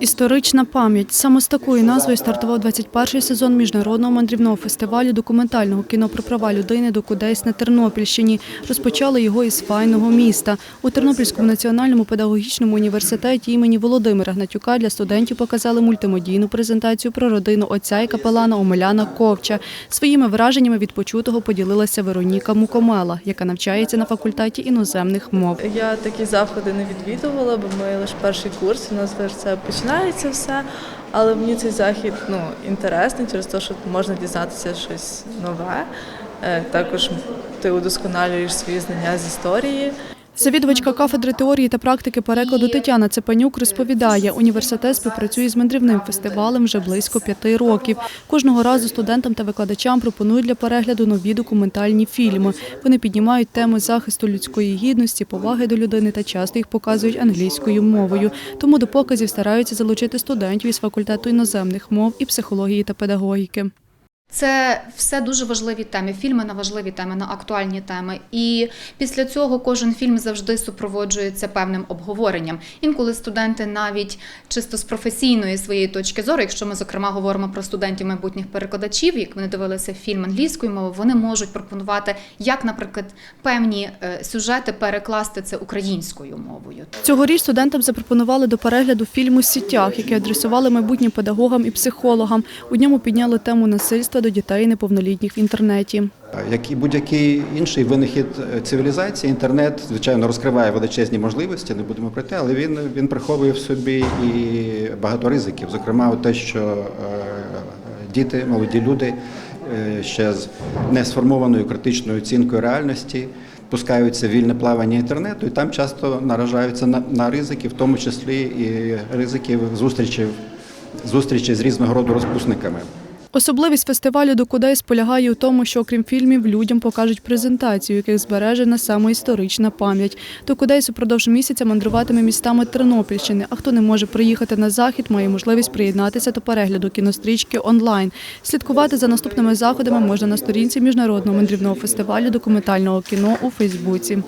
Історична пам'ять саме з такою назвою стартував 21-й сезон міжнародного мандрівного фестивалю документального кіно про права людини «Докудейс» на Тернопільщині. Розпочали його із файного міста. У Тернопільському національному педагогічному університеті імені Володимира Гнатюка для студентів показали мультимедійну презентацію про родину отця і капелана Омеляна Ковча. Своїми враженнями від почутого поділилася Вероніка Мукомела, яка навчається на факультеті іноземних мов. Я такі заходи не відвідувала, бо ми лише перший курс, у нас це починається все. Але мені цей захід ну, інтересний через те, що можна дізнатися щось нове. Е, Також ти удосконалюєш свої знання з історії. Завідувачка кафедри теорії та практики перекладу Тетяна Цепанюк розповідає, університет співпрацює з мандрівним фестивалем вже близько п'яти років. Кожного разу студентам та викладачам пропонують для перегляду нові документальні фільми. Вони піднімають теми захисту людської гідності, поваги до людини та часто їх показують англійською мовою. Тому до показів стараються залучити студентів із факультету іноземних мов і психології та педагогіки. Це все дуже важливі теми, фільми на важливі теми, на актуальні теми. І після цього кожен фільм завжди супроводжується певним обговоренням. Інколи студенти навіть чисто з професійної своєї точки зору, якщо ми зокрема говоримо про студентів майбутніх перекладачів, як вони дивилися фільм англійською мовою, вони можуть пропонувати, як, наприклад, певні е, сюжети перекласти це українською мовою. Цьогоріч студентам запропонували до перегляду фільму «Сітях», який адресували майбутнім педагогам і психологам. У ньому підняли тему насильства до дітей неповнолітніх в інтернеті. Як і будь-який інший винахід е, цивілізації, інтернет, звичайно, розкриває величезні можливості, не будемо про те, але він, він приховує в собі і багато ризиків. Зокрема, те, що е, діти, молоді люди е, ще з несформованою критичною оцінкою реальності пускаються вільне плавання інтернету, і там часто наражаються на, на ризики, в тому числі і ризиків зустрічі, зустрічі з різного роду розпусниками. Особливість фестивалю «Докудейс» полягає у тому, що окрім фільмів людям покажуть презентацію, яких збережена саме історична пам'ять. «Докудейс» упродовж місяця мандруватиме містами Тернопільщини, а хто не може приїхати на захід, має можливість приєднатися до перегляду кінострічки онлайн. Слідкувати за наступними заходами можна на сторінці міжнародного мандрівного фестивалю документального кіно у Фейсбуці.